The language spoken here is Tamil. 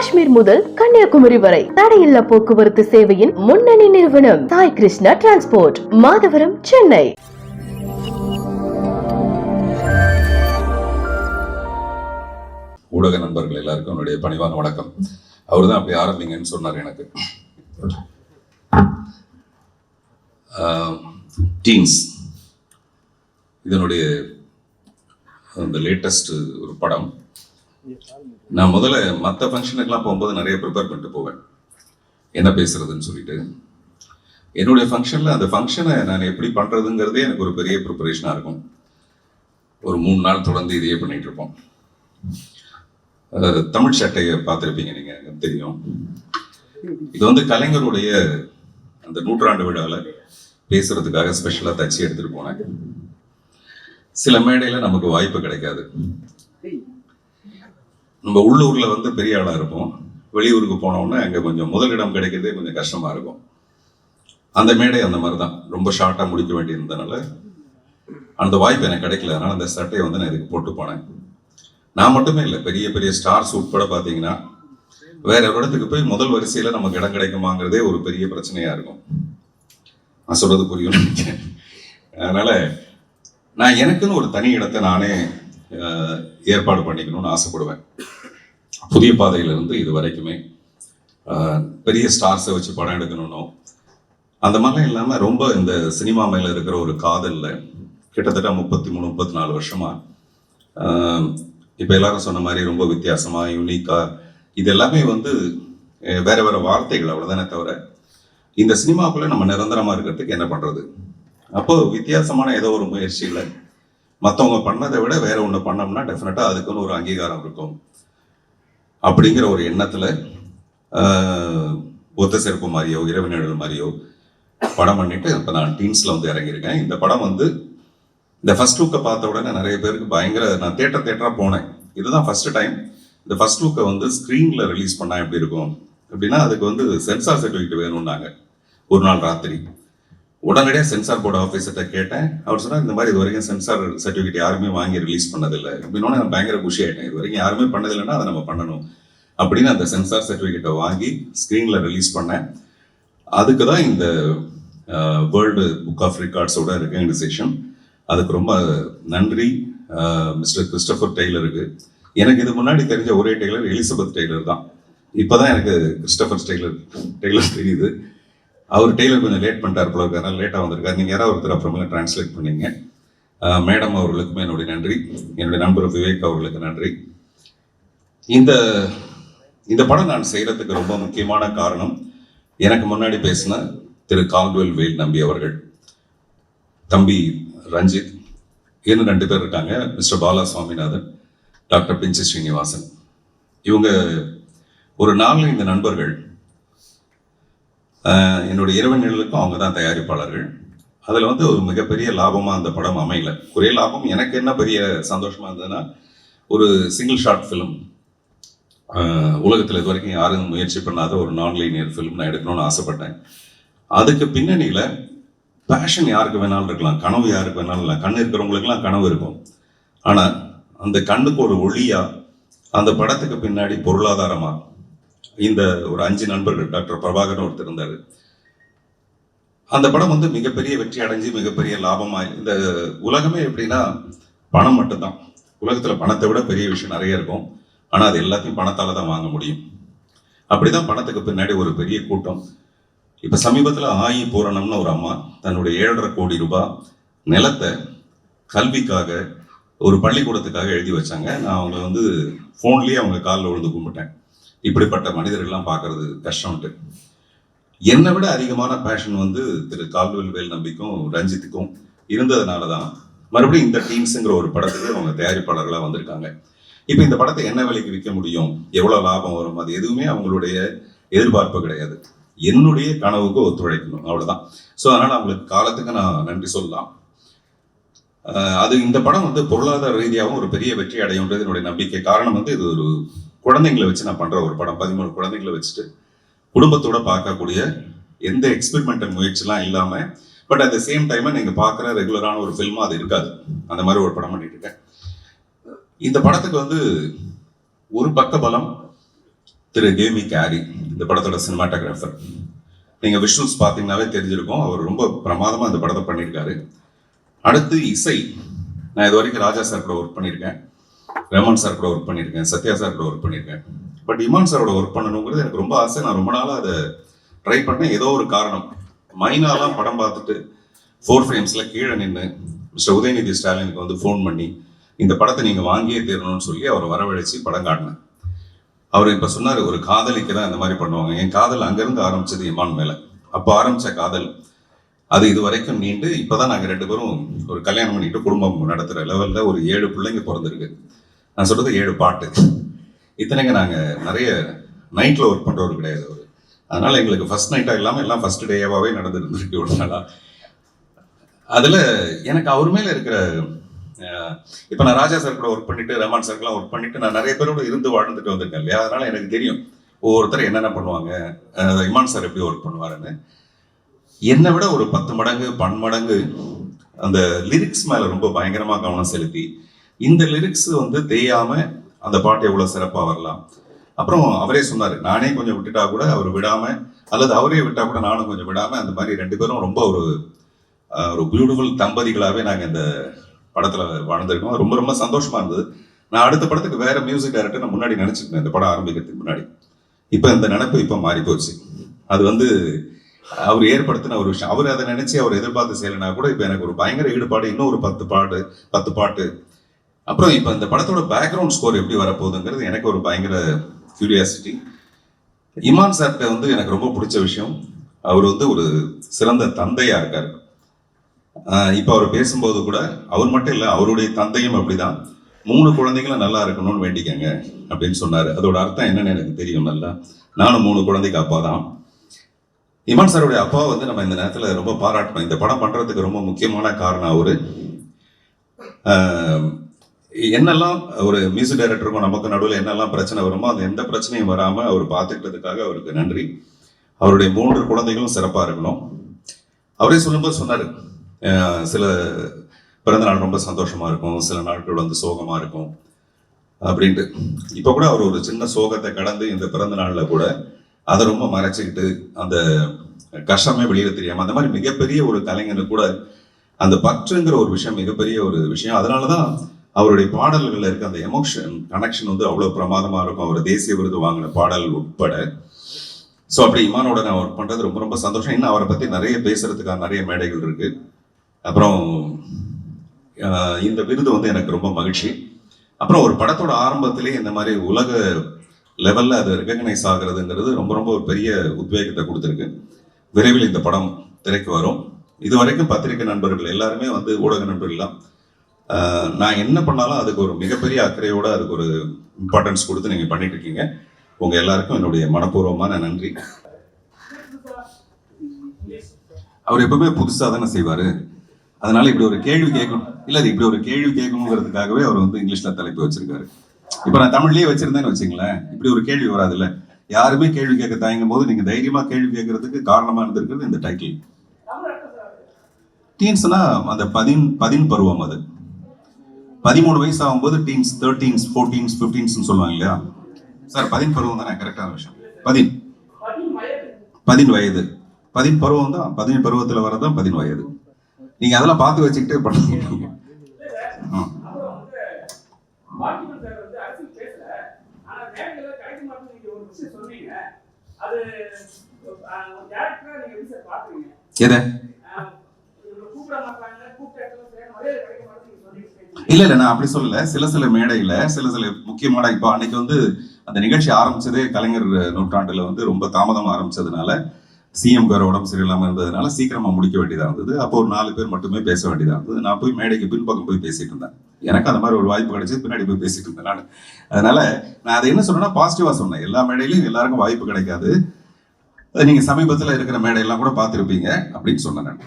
காஷ்மீர் முதல் கன்னியாகுமரி வரை தடையில்லா போக்குவரத்து சேவையின் முன்னணி நிறுவனம் சாய் கிருஷ்ணா டிரான்ஸ்போர்ட் மாதவரம் சென்னை. ஊடக நண்பர்கள் எல்லாருக்கும் என்னுடைய பணிவான வணக்கம். அவர் தான் அப்படி ஆரம்பிங்கன்னு சொன்னார் எனக்கு. டீன்ஸ் இதனுடைய இந்த லேட்டஸ்ட் ஒரு படம். நான் முதல்ல மற்ற ஃபங்க்ஷனுக்கெல்லாம் போகும்போது நிறைய ப்ரிப்பேர் பண்ணிட்டு போவேன். என்ன பேசுறதுன்னு சொல்லிட்டு. என்னுடைய ஃபங்க்ஷனில் அந்த ஃபங்க்ஷனை நான் எப்படி பண்ணுறதுங்கிறதே எனக்கு ஒரு பெரிய ப்ரிப்பரேஷனாக இருக்கும். ஒரு மூணு நாள் தொடர்ந்து இதையே பண்ணிகிட்டு இருப்போம். அதாவது தமிழ் சட்டையை பார்த்துருப்பீங்க நீங்கள் தெரியும். இது வந்து கலைஞருடைய அந்த நூற்றாண்டு விழாவில் பேசுறதுக்காக ஸ்பெஷலாக தச்சு எடுத்துகிட்டு போனேன். சில மேடையில் நமக்கு வாய்ப்பு கிடைக்காது. நம்ம உள்ளூரில் வந்து பெரிய ஆளாக இருப்போம். வெளியூருக்கு போனோம்னா அங்கே கொஞ்சம் முதலிடம் கிடைக்கிறதே கொஞ்சம் கஷ்டமாக இருக்கும். அந்த மேடை அந்த மாதிரி தான் ரொம்ப ஷார்ட்டாக முடிக்க வேண்டியிருந்தனால அந்த வாய்ப்பு எனக்கு கிடைக்கல. அதனால் அந்த சட்டையை வந்து நான் இதுக்கு போட்டு போனேன். நான் மட்டுமே இல்லை பெரிய பெரிய ஸ்டார்ஸ் உட்பட பார்த்தீங்கன்னா வேற ஒரு இடத்துக்கு போய் முதல் வரிசையில் நமக்கு இடம் கிடைக்குமாங்கிறதே ஒரு பெரிய பிரச்சனையாக இருக்கும். நான் சொல்கிறது புரியும் நினைக்கிறேன். நான் எனக்குன்னு ஒரு தனி இடத்தை நானே ஏற்பாடு பண்ணிக்கணும்னு ஆசைப்படுவேன். புதிய பாதையிலிருந்து இது வரைக்குமே பெரிய ஸ்டார்ஸை வச்சு படம் எடுக்கணும்னோ அந்த மாதிரிலாம் இல்லாமல் ரொம்ப இந்த சினிமா மேல இருக்கிற ஒரு காதலில் கிட்டத்தட்ட முப்பத்தி மூணு முப்பத்தி நாலு வருஷமா இப்போ எல்லாரும் சொன்ன மாதிரி ரொம்ப வித்தியாசமாக யூனிக்காக இது எல்லாமே வந்து வேற வேற வார்த்தைகள் அவ்வளோதானே தவிர இந்த சினிமாக்குள்ளே நம்ம நிரந்தரமாக இருக்கிறதுக்கு என்ன பண்ணுறது அப்போது வித்தியாசமான ஏதோ ஒரு முயற்சியில் மற்றவங்க பண்ணதை விட வேற ஒன்று பண்ணோம்னா டெஃபினட்டாக அதுக்குன்னு ஒரு அங்கீகாரம் இருக்கும். அப்படிங்கிற ஒரு எண்ணத்தில் ஒத்த செருப்பு மாதிரியோ இரவு நிழல் மாதிரியோ படம் பண்ணிட்டு இப்போ நான் டீம்ஸில் வந்து இறங்கியிருக்கேன். இந்த படம் வந்து இந்த ஃபர்ஸ்ட் லுக்கை பார்த்த உடனே நிறைய பேருக்கு பயங்கர நான் தேட்டர் தேட்டராக போனேன். இதுதான் ஃபர்ஸ்ட் டைம் இந்த ஃபர்ஸ்ட் லுக்கை வந்து ஸ்க்ரீனில் ரிலீஸ் பண்ணால் எப்படி இருக்கும்? அப்படின்னா அதுக்கு வந்து சென்சார் சர்டிஃபிகேட் வேணும்னாங்க. ஒரு நாள் ராத்திரி. உடனடியாக சென்சார் போர்டு ஆஃபீஸர்கிட்ட கேட்டேன். அவர் சொன்னார் இந்த மாதிரி இது வரைக்கும் சென்சார் சர்டிஃபிகேட் யாருமே வாங்கி ரிலீஸ் பண்ணதில்லை. அப்படின்னோட நான் பயங்கர குஷி ஆயிட்டேன். இது வரைக்கும் யாருமே பண்ணதில்லைன்னா அதை நம்ம பண்ணணும். அப்படின்னு அந்த சென்சார் சர்டிஃபிகேட்டை வாங்கி ஸ்க்ரீனில் ரிலீஸ் பண்ணேன். அதுக்கு தான் இந்த வேர்ல்டு புக் ஆஃப் ரெக்கார்ட்ஸோட ரெக்கக்னைசேஷன் அதுக்கு ரொம்ப நன்றி மிஸ்டர் கிறிஸ்டபர் டெய்லருக்கு. எனக்கு இது முன்னாடி தெரிஞ்ச ஒரே டெய்லர் எலிசபெத் டெய்லர் தான். இப்போ தான் எனக்கு கிறிஸ்டபர் டெய்லர் டெய்லர் தெரியுது. அவர் டெய்லர் கொஞ்சம் லேட் பண்ணிட்டார் போல இருக்காரு லேட்டாக வந்திருக்காரு. நீங்கள் யாராவது ஒருத்தர் அப்புறமேல டிரான்ஸ்லேட் பண்ணீங்க. மேடம் அவர்களுக்குமே என்னுடைய நன்றி. என்னுடைய நண்பர் விவேக் அவர்களுக்கு நன்றி. இந்த இந்த படம் நான் செய்கிறதுக்கு ரொம்ப முக்கியமான காரணம் எனக்கு முன்னாடி பேசின திரு கால்வெல் வேல் நம்பி அவர்கள். தம்பி ரஞ்சித் இன்னும் ரெண்டு பேர் இருக்காங்க. மிஸ்டர் பாலா சுவாமிநாதன் டாக்டர் பிஞ்சி ஸ்ரீனிவாசன். இவங்க ஒரு நாலு இந்த நண்பர்கள் என்னுடைய இரவு நிழலுக்கும் அவங்க தான் தயாரிப்பாளர்கள். அதில் வந்து ஒரு மிகப்பெரிய லாபமாக அந்த படம் அமையல. ஒரே லாபம் எனக்கு என்ன பெரிய சந்தோஷமாக இருந்ததுன்னா ஒரு சிங்கிள் ஷார்ட் ஃபிலிம் உலகத்தில் இது வரைக்கும் யாரும் முயற்சி பண்ணாத ஒரு நான் லீனியர் ஃபிலிம் நான் எடுக்கணும்னு ஆசைப்பட்டேன். அதுக்கு பின்னணியில் பேஷன் யாருக்கு வேணாலும் இருக்கலாம் கனவு யாருக்கு வேணாலும் இல்லை கண் இருக்கிறவங்களுக்குலாம் கனவு இருக்கும். ஆனால் அந்த கண்ணுக்கு ஒரு ஒளியாக அந்த படத்துக்கு பின்னாடி பொருளாதாரமாக இந்த ஒரு அஞ்சு நண்பர்கள் டாக்டர் பிரபாகரன் ஒருத்தர் இருந்தார். அந்த படம் வந்து மிகப்பெரிய வெற்றி அடைஞ்சு மிகப்பெரிய லாபமாக இந்த உலகமே எப்படின்னா பணம் மட்டும்தான். உலகத்தில் பணத்தை விட பெரிய விஷயம் நிறைய இருக்கும். ஆனால் அது எல்லாத்தையும் பணத்தால் தான் வாங்க முடியும். அப்படிதான் பணத்துக்கு பின்னாடி ஒரு பெரிய கூட்டம். இப்போ சமீபத்தில் ஆயி பூரணம்னு ஒரு அம்மா தன்னுடைய ஏழரை கோடி ரூபாய் நிலத்தை கல்விக்காக ஒரு பள்ளிக்கூடத்துக்காக எழுதி வச்சாங்க. நான் அவங்க வந்து ஃபோன்லேயே அவங்க காலில் விழுந்து கும்பிட்டேன். இப்படிப்பட்ட மனிதர்கள்லாம் பார்க்கறது கஷ்டம்ட்டு என்னை விட அதிகமான பேஷன் வந்து திரு கால்வெல் வேல் நம்பிக்கும் ரஞ்சித்துக்கும் இருந்ததுனால தான் மறுபடியும் இந்த டீம்ஸுங்கிற ஒரு படத்துக்கு அவங்க தயாரிப்பாளர்களாக வந்திருக்காங்க. இப்போ இந்த படத்தை என்ன விலைக்கு விற்க முடியும்? எவ்வளோ லாபம் வரும்? அது எதுவுமே அவங்களுடைய எதிர்பார்ப்பு கிடையாது. என்னுடைய கனவுக்கு ஒத்துழைக்கணும். அவ்வளவுதான். ஸோ அதனால அவங்களுக்கு காலத்துக்கு நான் நன்றி சொல்லலாம். அது இந்த படம் வந்து பொருளாதார ரீதியாகவும் ஒரு பெரிய வெற்றி அடையும்ன்றது என்னுடைய நம்பிக்கை. காரணம் வந்து இது ஒரு குழந்தைங்களை வச்சு நான் பண்ணுற ஒரு படம் பதிமூணு குழந்தைங்களை வச்சுட்டு குடும்பத்தோட பார்க்கக்கூடிய எந்த எக்ஸ்பெரிமெண்டல் முயற்சிலாம் இல்லாமல் but at the same time நீங்கள் பார்க்குற ரெகுலரான ஒரு ஃபில்மாக அது இருக்காது. அந்த மாதிரி ஒரு படம் பண்ணிட்டு இருக்கேன். இந்த படத்துக்கு வந்து ஒரு பக்க பலம் திரு கேமி கேரி இந்த படத்தோட சினிமாட்டோகிராஃபர் நீங்கள் விஷுவல்ஸ் பார்த்தீங்கன்னாவே தெரிஞ்சிருக்கும். அவர் ரொம்ப பிரமாதமாக இந்த படத்தை பண்ணியிருக்காரு. அடுத்து இசை. நான் இது வரைக்கும் ராஜா சார் கூட ஒர்க் பண்ணியிருக்கேன். ரமன் சார் கூட ஒர்க் பண்ணியிருக்கேன் சத்யா சார் கூட ஒர்க் பண்ணியிருக்கேன். பட் இமான் சாரோட ஒர்க் பண்ணணுங்கிறது எனக்கு ரொம்ப ஆசை. நான் ரொம்ப நாளாக அதை ட்ரை பண்ணேன். ஏதோ ஒரு காரணம். மைனாலாம் படம் பார்த்துட்டு ஃபோர் ஃப்ரேம்ஸில் கீழே நின்று மிஸ்டர் உதயநிதி ஸ்டாலினுக்கு வந்து ஃபோன் பண்ணி இந்த படத்தை நீங்கள் வாங்கியே தீரணும்னு சொல்லி அவரை வரவழைச்சி படம் காட்டினேன். அவர் இப்போ சொன்னார் ஒரு காதலிக்கு தான் இந்த மாதிரி பண்ணுவாங்க. என் காதல் அங்கேருந்து ஆரம்பிச்சது இமான் மேலே. அப்போ ஆரம்பித்த காதல் அது இது வரைக்கும் நீண்டு இப்போதான் நாங்கள் ரெண்டு பேரும் ஒரு கல்யாணம் பண்ணிட்டு குடும்பம் நடத்துகிற லெவலில் ஒரு ஏழு பிள்ளைங்க பிறந்திருக்கு. நான் சொல்கிறது ஏழு பாட்டு. இத்தனைங்க நாங்கள் நிறைய நைட்டில் ஒர்க் பண்ணுறவர் கிடையாது அவர். அதனால் எங்களுக்கு ஃபர்ஸ்ட் நைட்டாக இல்லாமல் எல்லாம் ஃபஸ்ட் டேவாகவே நடந்துருந்துருக்கு ஒரு நாளாக அதில் எனக்கு அவர் மேலே இருக்கிற இப்போ நான் ராஜா சார் கூட ஒர்க் பண்ணிட்டு ரஹ்மான் சார்க்கெல்லாம் ஒர்க் பண்ணிட்டு நான் நிறைய பேரோட இருந்து வாழ்ந்துட்டு வந்திருக்கேன் இல்லையா? அதனால் எனக்கு தெரியும் ஒவ்வொருத்தர் என்னென்ன பண்ணுவாங்க இமான் சார் எப்படி ஒர்க் பண்ணுவாருன்னு. என்னை விட ஒரு பத்து மடங்கு பன்மடங்கு அந்த லிரிக்ஸ் மேலே ரொம்ப பயங்கரமாக கவனம் செலுத்தி இந்த லிரிக்ஸ் வந்து தேயாம அந்த பாட்டு எவ்வளவு சிறப்பா வரலாம். அப்புறம் அவரே சொன்னாரு நானே கொஞ்சம் விட்டுட்டா கூட அவர் விடாம அல்லது அவரே விட்டா கூட நானும் கொஞ்சம் விடாம அந்த மாதிரி ரெண்டு பேரும் ரொம்ப ஒரு ஒரு பியூட்டிஃபுல் தம்பதிகளாவே நாங்க இந்த படத்துல வாழ்ந்திருக்கோம். ரொம்ப ரொம்ப சந்தோஷமா இருந்தது. நான் அடுத்த படத்துக்கு வேற மியூசிக் டைரக்டர் நான் முன்னாடி நினைச்சிருந்தேன் இந்த படம் ஆரம்பிக்கிறதுக்கு முன்னாடி. இப்போ இந்த நினைப்பு இப்போ மாறி போச்சு. அது வந்து அவர் ஏற்படுத்தின ஒரு விஷயம். அவர் அதை நினைச்சு அவர் எதிர்பார்த்து செய்யலைனா கூட இப்போ எனக்கு ஒரு பயங்கர ஈடுபாடு இன்னும் ஒரு பத்து பாட்டு பத்து பாட்டு அப்புறம் இப்போ இந்த படத்தோட பேக்ரவுண்ட் ஸ்கோர் எப்படி வரப்போகுதுங்கிறது எனக்கு ஒரு பயங்கர கியூரியாசிட்டி இமான் சார்கிட்ட வந்து எனக்கு ரொம்ப பிடிச்ச விஷயம். அவர் வந்து ஒரு சிறந்த தந்தையாக இருக்கார். இப்போ அவர் பேசும்போது கூட அவர் மட்டும் இல்லை அவருடைய தந்தையும் அப்படிதான். மூணு குழந்தைகளும் நல்லா இருக்கணும்னு வேண்டிக்கங்க அப்படின்னு சொன்னார். அதோட அர்த்தம் என்னன்னு எனக்கு தெரியும் நல்லா. நானும் மூணு குழந்தைக்கு அப்பா தான் இமான் சாருடைய அப்பா வந்து நம்ம இந்த நேரத்தில் ரொம்ப பாராட்டணும். இந்த படம் பண்ணுறதுக்கு ரொம்ப முக்கியமான காரணம் அவர். என்னெல்லாம் ஒரு மியூசிக் டைரக்டருக்கும் நமக்கு நடுவில் என்னெல்லாம் பிரச்சனை வருமோ அது எந்த பிரச்சனையும் வராம அவர் பார்த்துக்கிட்டதுக்காக அவருக்கு நன்றி. அவருடைய மூன்று குழந்தைகளும் சிறப்பாக இருக்கணும். அவரே சொல்லும்போது சொன்னார் சில பிறந்த நாள் ரொம்ப சந்தோஷமா இருக்கும் சில நாட்கள் வந்து சோகமா இருக்கும் அப்படின்ட்டு. இப்போ கூட அவர் ஒரு சின்ன சோகத்தை கடந்து இந்த பிறந்த நாளில் கூட அதை ரொம்ப மறைச்சிக்கிட்டு அந்த கஷ்டமே வெளியில் தெரியாமல் அந்த மாதிரி மிகப்பெரிய ஒரு கலைஞனு கூட அந்த பற்றுங்கிற ஒரு விஷயம் மிகப்பெரிய ஒரு விஷயம். அதனாலதான் அவருடைய பாடல்களில் இருக்க அந்த எமோஷன் கனெக்ஷன் வந்து அவ்வளோ பிரமாதமாக இருக்கும். அவர் தேசிய விருது வாங்கின பாடல் உட்பட. ஸோ அப்படி இமானோட நான் ஒர்க் பண்ணுறது ரொம்ப ரொம்ப சந்தோஷம். இன்னும் அவரை பற்றி நிறைய பேசுகிறதுக்கான நிறைய மேடைகள் இருக்குது அப்புறம் இந்த விருது வந்து எனக்கு ரொம்ப மகிழ்ச்சி. அப்புறம் ஒரு படத்தோட ஆரம்பத்திலே இந்த மாதிரி உலக லெவலில் அது ரெகக்னைஸ் ஆகுறதுங்கிறது ரொம்ப ரொம்ப ஒரு பெரிய உத்வேகத்தை கொடுத்துருக்கு. விரைவில் இந்த படம் திரைக்கு வரும். இது வரைக்கும் பத்திரிகை நண்பர்கள் எல்லாருமே வந்து ஊடக நண்பர்கள்லாம் நான் என்ன பண்ணாலும் அதுக்கு ஒரு மிகப்பெரிய அக்கறையோட அதுக்கு ஒரு இம்பார்ட்டன்ஸ் கொடுத்து நீங்கள் பண்ணிட்டு இருக்கீங்க உங்கள் எல்லாருக்கும் என்னுடைய மனப்பூர்வமான நன்றி. அவர் எப்பவுமே புதுசாக தானே செய்வார். அதனால இப்படி ஒரு கேள்வி கேட்கணும். இல்லை அது இப்படி ஒரு கேள்வி கேட்கணுங்கிறதுக்காகவே அவர் வந்து இங்கிலீஷில் தலைப்பு வச்சிருக்காரு. இப்போ நான் தமிழ்லேயே வச்சிருந்தேன்னு வச்சுங்களேன். இப்படி ஒரு கேள்வி வராதுல்ல. யாருமே கேள்வி கேட்க தயங்கும் போது நீங்கள் தைரியமாக கேள்வி கேட்கறதுக்கு காரணமாக இருந்திருக்கிறது இந்த டைட்டில் டீன்ஸ்னா அந்த பதின் பதின் பருவம் அது. பதிமூணு வயசு ஆகும்போது டீன்ஸ் தேர்ட்டீன்ஸ் ஃபோர்டீன்ஸ் ஃபிஃப்டீன்ஸ்னு சொல்லுவாங்க இல்லையா? சார் பதின் பருவம் தானே கரெக்டான விஷயம். பதின். பதின் வயது. பதின் பருவம் தான் பதின் பருவத்தில் வரதான் பதின் வயது. நீங்க அதெல்லாம் பார்த்து வச்சுக்கிட்டே பண்ணுங்க ஆ. பார்த்திபன் சார் வந்து அரசியல் பேசல ஆனா நேரங்கள்ல கிடைக்க மாட்டேன்னு நீங்க ஒரு விஷயம் சொன்னீங்க அது அஹ், ஒரு டேரக்டரா நீங்க எப்படி சார் பாக்குறீங்க எதை அஹ், இவங்களை கூப்பிட மாட்டாங்க கூப்பிட்ட இடத்துல சேர மரியாதை கிடைக்க மாட்டேன்னு நீங்க சொன்னீங்க இல்ல இல்ல நான் அப்படி சொல்லல. சில சில மேடையில சில சில முக்கியமான இப்போ அன்னைக்கு வந்து அந்த நிகழ்ச்சி ஆரம்பிச்சதே கலைஞர் நூற்றாண்டுல வந்து ரொம்ப தாமதமா ஆரம்பிச்சதுனால சிஎம் கார உடம்பு சரியில்லாமல் இருந்ததுனால சீக்கிரமா முடிக்க வேண்டியதா இருந்தது. அப்போ ஒரு நாலு பேர் மட்டுமே பேச வேண்டியதா இருந்தது. நான் போய் மேடைக்கு பின்பக்கம் போய் பேசிட்டு இருந்தேன். எனக்கு அந்த மாதிரி ஒரு வாய்ப்பு கிடைச்சது. பின்னாடி போய் பேசிட்டு இருந்தேன் நான். அதனால நான் அதை என்ன சொன்னேன்னா பாசிட்டிவா சொன்னேன். எல்லா மேடையிலும் எல்லாருக்கும் வாய்ப்பு கிடைக்காது. நீங்க சமீபத்துல இருக்கிற மேடையெல்லாம் கூட பார்த்திருப்பீங்க அப்படின்னு சொன்னேன் நான்.